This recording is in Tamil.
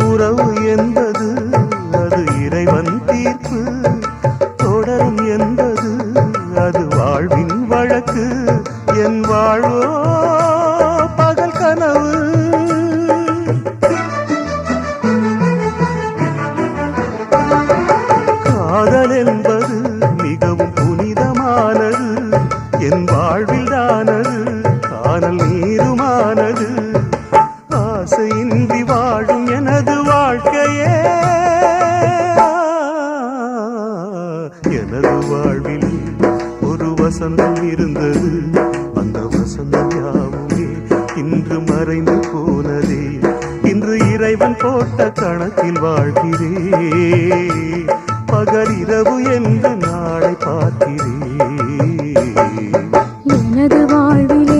உறவு என்பது அது இறைவன் தீர்ப்பு. தொடரும் என்பது அது வாழ்வின் வழக்கு. என் வாழ்வோ பகல் கனவு. காதல் என்பது மிகவும் புனிதமானது. என் வாழ்வில் தானது நீருமானது. ஆசையின் வாழும் எனது வாழ்வில் ஒரு வசந்தம் இருந்தது. அந்த வசந்தம் யாவுமே இன்று மறைந்து போனதே. இன்று இறைவன் போட்ட கணக்கில் வாழ்கிறே. பகல் இரவு என்று நாளை பார்க்கிறே. எனது வாழ்வில்